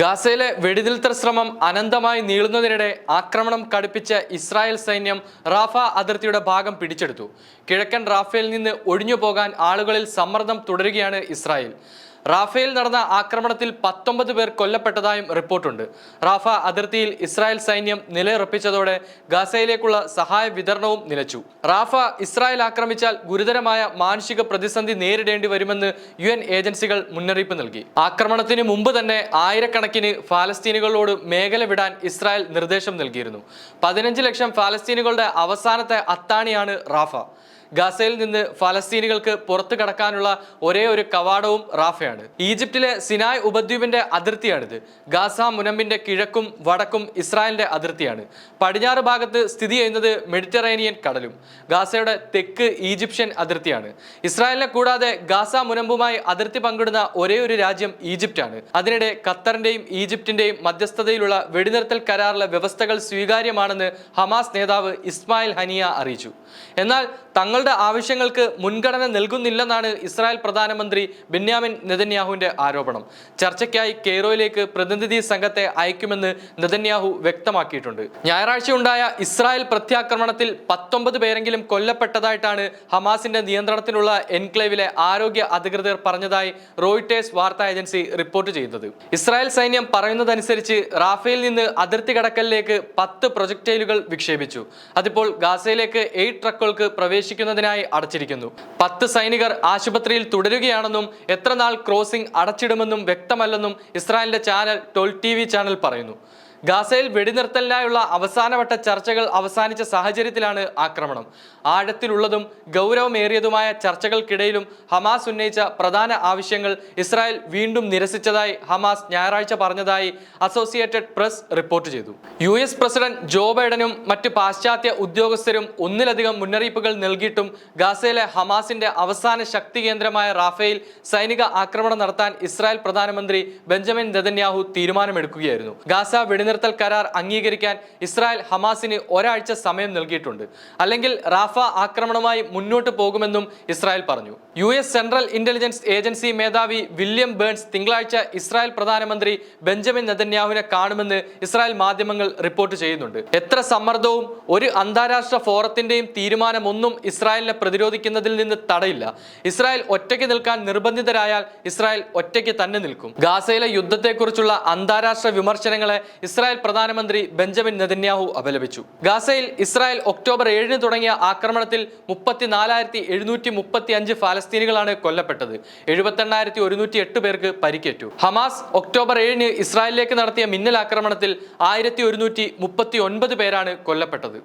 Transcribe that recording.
ഗാസയിലെ വെടിനിൽത്തൽ ശ്രമം അനന്തമായി നീളുന്നതിനിടെ ആക്രമണം കടുപ്പിച്ച ഇസ്രായേൽ സൈന്യം റാഫ അതിർത്തിയുടെ ഭാഗം പിടിച്ചെടുത്തു. കിഴക്കൻ റാഫയിൽ നിന്ന് ഒഴിഞ്ഞു പോകാൻ ആളുകളിൽ സമ്മർദ്ദം തുടരുകയാണ് ഇസ്രായേൽ. റാഫയിൽ നടന്ന ആക്രമണത്തിൽ പത്തൊമ്പത് പേർ കൊല്ലപ്പെട്ടതായും റിപ്പോർട്ടുണ്ട്. റാഫ അതിർത്തിയിൽ ഇസ്രായേൽ സൈന്യം നിലയുറപ്പിച്ചതോടെ ഗാസയിലേക്കുള്ള സഹായ വിതരണവും നിലച്ചു. റാഫ ഇസ്രായേൽ ആക്രമിച്ചാൽ ഗുരുതരമായ മാനുഷിക പ്രതിസന്ധി നേരിടേണ്ടി വരുമെന്ന് യു ഏജൻസികൾ മുന്നറിയിപ്പ് നൽകി. ആക്രമണത്തിന് മുമ്പ് തന്നെ ആയിരക്കണക്കിന് ഫാലസ്തീനുകളോട് മേഖല വിടാൻ ഇസ്രായേൽ നിർദ്ദേശം നൽകിയിരുന്നു. പതിനഞ്ച് ലക്ഷം ഫാലസ്തീനുകളുടെ അവസാനത്തെ അത്താണിയാണ് റാഫ. ഗാസയിൽ നിന്ന് ഫലസ്തീനികൾക്ക് പുറത്തു കടക്കാനുള്ള ഒരേ ഒരു കവാടവും റാഫയാണ്. ഈജിപ്തിലെ സിനായ് ഉപദ്വീപിന്റെ അതിർത്തിയാണിത്. ഗാസ മുനമ്പിന്റെ കിഴക്കും വടക്കും ഇസ്രായേലിന്റെ അതിർത്തിയാണ്. പടിഞ്ഞാറ് ഭാഗത്ത് സ്ഥിതി ചെയ്യുന്നത് മെഡിറ്ററേനിയൻ കടലും. ഗാസയുടെ തെക്ക് ഈജിപ്ഷ്യൻ അതിർത്തിയാണ്. ഇസ്രായേലിനെ കൂടാതെ ഗാസ മുനമ്പുമായി അതിർത്തി പങ്കിടുന്ന ഒരേ ഒരു രാജ്യം ഈജിപ്റ്റാണ്. അതിനിടെ ഖത്തറിന്റെയും ഈജിപ്തിന്റെയും മധ്യസ്ഥതയിലുള്ള വെടിനിർത്തൽ കരാറിലെ വ്യവസ്ഥകൾ സ്വീകാര്യമാണെന്ന് ഹമാസ് നേതാവ് ഇസ്മായിൽ ഹനിയ അറിയിച്ചു. എന്നാൽ തങ്ങളുടെ ആവശ്യങ്ങൾക്ക് മുൻഗണന നൽകുന്നില്ലെന്നാണ് ഇസ്രായേൽ പ്രധാനമന്ത്രി ബെന്യാമിൻ നെതന്യാഹുവിന്റെ ആരോപണം. ചർച്ചയ്ക്കായി കെയ്റോയിലേക്ക് പ്രതിനിധി സംഘത്തെ അയക്കുമെന്ന് നെതന്യാഹു വ്യക്തമാക്കിയിട്ടുണ്ട്. ഞായറാഴ്ച ഉണ്ടായ ഇസ്രായേൽ പ്രത്യാക്രമണത്തിൽ പത്തൊമ്പത് പേരെങ്കിലും കൊല്ലപ്പെട്ടതായിട്ടാണ് ഹമാസിന്റെ നിയന്ത്രണത്തിലുള്ള എൻക്ലേവിലെ ആരോഗ്യ അധികൃതർ പറഞ്ഞതായി റോയിട്ടേഴ്സ് വാർത്താ ഏജൻസി റിപ്പോർട്ട് ചെയ്യുന്നത്. ഇസ്രായേൽ സൈന്യം പറയുന്നതനുസരിച്ച് റാഫേൽ നിന്ന് അതിർത്തി കടക്കലിലേക്ക് പത്ത് പ്രൊജക്ടൈലുകൾ വിക്ഷേപിച്ചു. അതിപ്പോൾ ഗാസയിലേക്ക് എയ്റ്റ് ട്രക്കുകൾക്ക് പ്രവേശിക്കുന്നതിനായി അടച്ചിരിക്കുന്നു. പത്ത് സൈനികർ ആശുപത്രിയിൽ തുടരുകയാണെന്നും എത്രനാൾ ക്രോസിംഗ് അടച്ചിടുമെന്നും വ്യക്തമല്ലെന്നും ഇസ്രായേലിന്റെ ചാനൽ ടോൾ ടി ചാനൽ പറയുന്നു. ഗാസയിൽ വെടിനിർത്തലിനായുള്ള അവസാനവട്ട ചർച്ചകൾ അവസാനിച്ച സാഹചര്യത്തിലാണ് ആക്രമണം. ആഴത്തിലുള്ളതും ഗൗരവമേറിയതുമായ ചർച്ചകൾക്കിടയിലും ഹമാസ് ഉന്നയിച്ച പ്രധാന ആവശ്യങ്ങൾ ഇസ്രായേൽ വീണ്ടും നിരസിച്ചതായി ഹമാസ് ഞായറാഴ്ച പറഞ്ഞതായി അസോസിയേറ്റഡ് പ്രസ് റിപ്പോർട്ട് ചെയ്തു. യു എസ് പ്രസിഡന്റ് ജോ ബൈഡനും മറ്റ് പാശ്ചാത്യ ഉദ്യോഗസ്ഥരും ഒന്നിലധികം മുന്നറിയിപ്പുകൾ നൽകിയിട്ടും ഗാസയിലെ ഹമാസിന്റെ അവസാന ശക്തി കേന്ദ്രമായ റാഫേൽ സൈനിക ആക്രമണം നടത്താൻ ഇസ്രായേൽ പ്രധാനമന്ത്രി ബെഞ്ചമിൻ നെതന്യാഹു തീരുമാനമെടുക്കുകയായിരുന്നു. ഗാസ വെടിനിർത്തൽ കരാർ അംഗീകരിക്കാൻ ഇസ്രായേൽ ഹമാസിന് ഒരാഴ്ച സമയം നൽകിയിട്ടുണ്ട്. അല്ലെങ്കിൽ റാഫ ആക്രമണമായി മുന്നോട്ട് പോകുമെന്നും ഇസ്രായേൽ പറഞ്ഞു. U S central intelligence agency മേധാവി വില്യം ബേൺസ് തിങ്കളാഴ്ച ഇസ്രായേൽ പ്രധാനമന്ത്രി ബെഞ്ചമിൻ നെതന്യാഹുവിനെ കാണുമെന്ന് ഇസ്രായേൽ മാധ്യമങ്ങൾ റിപ്പോർട്ട് ചെയ്യുന്നുണ്ട്. എത്ര സമ്മർദ്ദവും ഒരു അന്താരാഷ്ട്ര ഫോറത്തിന്റെയും തീരുമാനമൊന്നും ഇസ്രായേലിനെ പ്രതിരോധിക്കുന്നതിൽ നിന്ന് തടയില്ല. ഇസ്രായേൽ ഒറ്റയ്ക്ക് നിൽക്കാൻ നിർബന്ധിതരായാൽ ഇസ്രായേൽ ഒറ്റയ്ക്ക് തന്നെ നിൽക്കും. ഗാസയിലെ യുദ്ധത്തെക്കുറിച്ചുള്ള അന്താരാഷ്ട്ര വിമർശനങ്ങളെ ഇസ്രായേൽ പ്രധാനമന്ത്രി ബെഞ്ചമിൻ നെതന്യാഹു അപലപിച്ചു. ഗാസയിൽ ഇസ്രായേൽ ഒക്ടോബർ ഏഴിന് തുടങ്ങിയ ആക്രമണത്തിൽ മുപ്പത്തിനാലായിരത്തി എഴുന്നൂറ്റി മുപ്പത്തി അഞ്ച് ഫലസ്തീനികളാണ് കൊല്ലപ്പെട്ടത്. എഴുപത്തെണ്ണായിരത്തി ഒരുന്നൂറ്റി എട്ട് പേർക്ക് പരിക്കേറ്റു. ഹമാസ് ഒക്ടോബർ ഏഴിന് ഇസ്രായേലിലേക്ക് നടത്തിയ മിന്നൽ ആക്രമണത്തിൽ ആയിരത്തി ഒരുന്നൂറ്റി മുപ്പത്തി ഒൻപത് പേരാണ് കൊല്ലപ്പെട്ടത്.